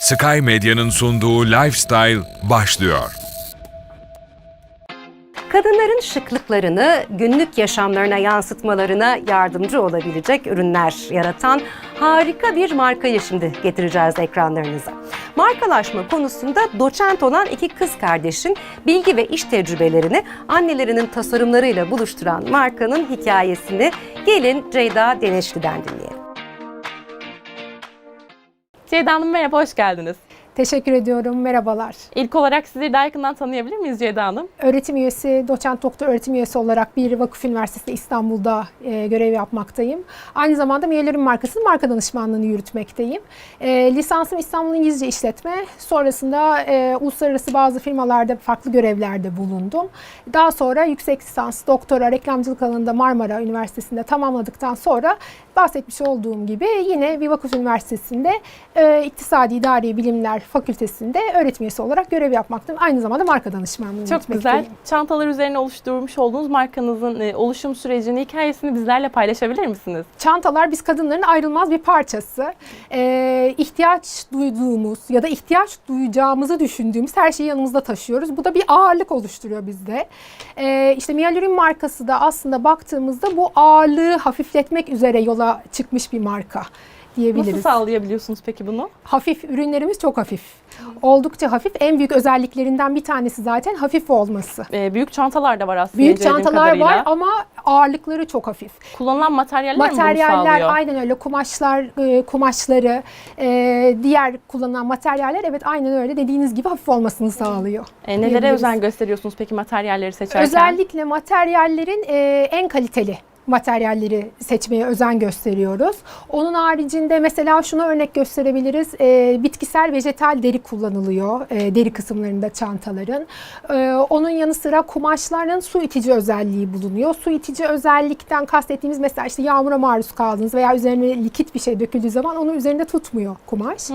Sky Medya'nın sunduğu Lifestyle başlıyor. Kadınların şıklıklarını günlük yaşamlarına yansıtmalarına yardımcı olabilecek ürünler yaratan harika bir markayı şimdi getireceğiz ekranlarınıza. Markalaşma konusunda doçent olan iki kız kardeşin bilgi ve iş tecrübelerini annelerinin tasarımlarıyla buluşturan markanın hikayesini gelin Ceyda Deneşli'den dinleyelim. Ceyda Hanım merhaba, hoş geldiniz. Teşekkür ediyorum. Merhabalar. İlk olarak sizleri daha yakından tanıyabilir miyiz Ceyda Hanım? Öğretim üyesi, doçent doktor öğretim üyesi olarak bir vakıf üniversitesi İstanbul'da e, görev yapmaktayım. Aynı zamanda Miyelerin markasının marka danışmanlığını yürütmekteyim. E, lisansım İstanbul İngilizce İşletme. Sonrasında e, uluslararası bazı firmalarda farklı görevlerde bulundum. Daha sonra yüksek lisans, doktora, reklamcılık alanında Marmara Üniversitesi'nde tamamladıktan sonra bahsetmiş olduğum gibi yine bir vakıf üniversitesinde e, İktisadi İdari Bilimler Fakültesinde öğretim üyesi olarak görev yapmaktayım. Aynı zamanda marka danışmanlığı Çok güzel. Çantalar üzerine oluşturmuş olduğunuz markanızın e, oluşum sürecini, hikayesini bizlerle paylaşabilir misiniz? Çantalar biz kadınların ayrılmaz bir parçası. Ee, ihtiyaç duyduğumuz ya da ihtiyaç duyacağımızı düşündüğümüz her şeyi yanımızda taşıyoruz. Bu da bir ağırlık oluşturuyor bizde. Ee, işte Mialurin markası da aslında baktığımızda bu ağırlığı hafifletmek üzere yola çıkmış bir marka diyebiliriz. Nasıl sağlayabiliyorsunuz peki bunu? hafif ürünlerimiz çok hafif. Oldukça hafif. En büyük özelliklerinden bir tanesi zaten hafif olması. E, büyük çantalar da var aslında. Büyük çantalar kadarıyla. var ama ağırlıkları çok hafif. Kullanılan materyaller mi bunu Materyaller sağlıyor? aynen öyle kumaşlar e, kumaşları e, diğer kullanılan materyaller evet aynen öyle dediğiniz gibi hafif olmasını sağlıyor. E, nelere özen gösteriyorsunuz peki materyalleri seçerken? Özellikle materyallerin e, en kaliteli materyalleri seçmeye özen gösteriyoruz. Onun haricinde mesela şuna örnek gösterebiliriz. E, bitkisel vejetal deri kullanılıyor e, deri kısımlarında çantaların. E, onun yanı sıra kumaşların su itici özelliği bulunuyor. Su itici özellikten kastettiğimiz mesela işte yağmura maruz kaldınız veya üzerine likit bir şey döküldüğü zaman onu üzerinde tutmuyor kumaş.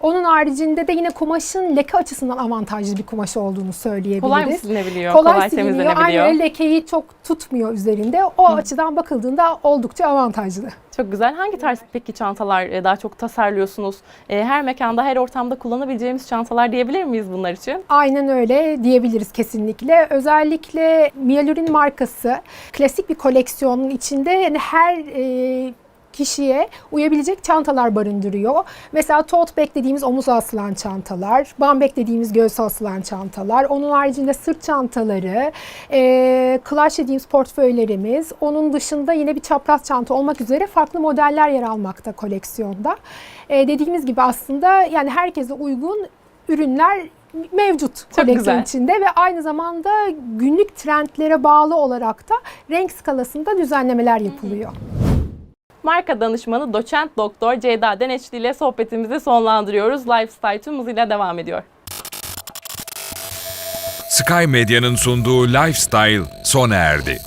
Onun haricinde de yine kumaşın leke açısından avantajlı bir kumaş olduğunu söyleyebiliriz. Kolay mı silinebiliyor? Kolay, Kolay, siliniyor. temizlenebiliyor. Öyle lekeyi çok tutmuyor üzerinde. O açıdan bakıldığında oldukça avantajlı. Çok güzel. Hangi tarz peki çantalar e, daha çok tasarlıyorsunuz? E, Her mekanda, her ortamda kullanabileceğimiz çantalar diyebilir miyiz bunlar için? Aynen öyle diyebiliriz kesinlikle. Özellikle Mialurin markası klasik bir koleksiyonun içinde yani her e, kişiye uyabilecek çantalar barındırıyor. Mesela tote bag dediğimiz omuza asılan çantalar, bum bag dediğimiz göğse asılan çantalar, onun haricinde sırt çantaları, e, clutch dediğimiz portföylerimiz, onun dışında yine bir çapraz çanta olmak üzere farklı modeller yer almakta koleksiyonda. E, dediğimiz gibi aslında yani herkese uygun ürünler mevcut koleksiyon güzel. içinde ve aynı zamanda günlük trendlere bağlı olarak da renk skalasında düzenlemeler yapılıyor. Marka danışmanı doçent doktor Ceyda Deneçli ile sohbetimizi sonlandırıyoruz. Lifestyle tüm hızıyla devam ediyor. Sky Medya'nın sunduğu Lifestyle sona erdi.